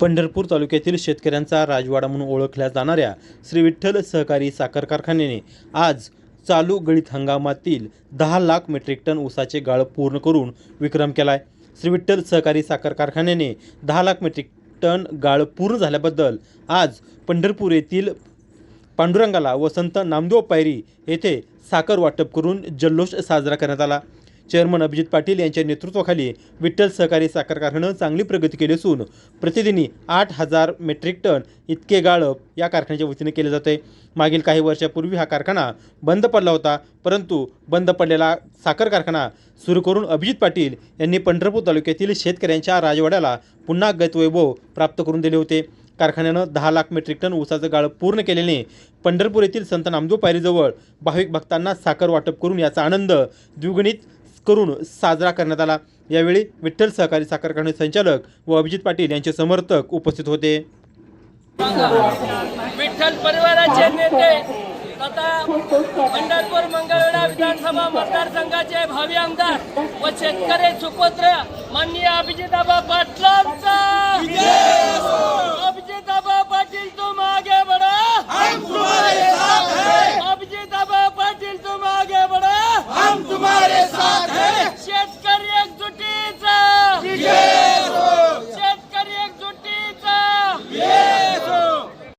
पंढरपूर तालुक्यातील शेतकऱ्यांचा राजवाडा म्हणून ओळखल्या जाणाऱ्या श्री विठ्ठल सहकारी साखर कारखान्याने आज चालू गळीत हंगामातील दहा लाख मेट्रिक टन ऊसाचे गाळ पूर्ण करून विक्रम केलाय. श्री विठ्ठल सहकारी साखर कारखान्याने दहा लाख मेट्रिक टन गाळ पूर्ण झाल्याबद्दल आज पंढरपूर येथील पांडुरंगाला वसंत नामदेव पायरी येथे साखर वाटप करून जल्लोष साजरा करण्यात आला. चेअरमन अभिजित पाटील यांच्या नेतृत्वाखाली विठ्ठल सहकारी साखर कारखान्यानं चांगली प्रगती केली असून प्रतिदिनी आठ हजार मेट्रिक टन इतके गाळप या कारखान्याच्या वतीने केले जाते. मागील काही वर्षापूर्वी हा कारखाना बंद पडला होता परंतु बंद पडलेला साखर कारखाना सुरू करून अभिजित पाटील यांनी पंढरपूर तालुक्यातील शेतकऱ्यांच्या राजवाड्याला पुन्हा गतवैभव प्राप्त करून दिले होते. कारखान्यानं दहा लाख मेट्रिक टन ऊसाचं गाळप पूर्ण केल्याने पंढरपूर येथील संत नामदेव पायरीजवळ भाविक भक्तांना साखर वाटप करून याचा आनंद द्विगुणित करून साजरा करण्यात आला. यावेळी विठ्ठल सहकारी साखर कारखाने संचालक व अभिजित पाटील यांचे समर्थक उपस्थित होते. विठ्ठल परिवाराचे नेते तथा पंढरपूर मंगळवेढा विधानसभा मतदारसंघाचे भावी आमदार व शेतकरी सुपुत्र माननीय अभिजिताबा पाटलांचा.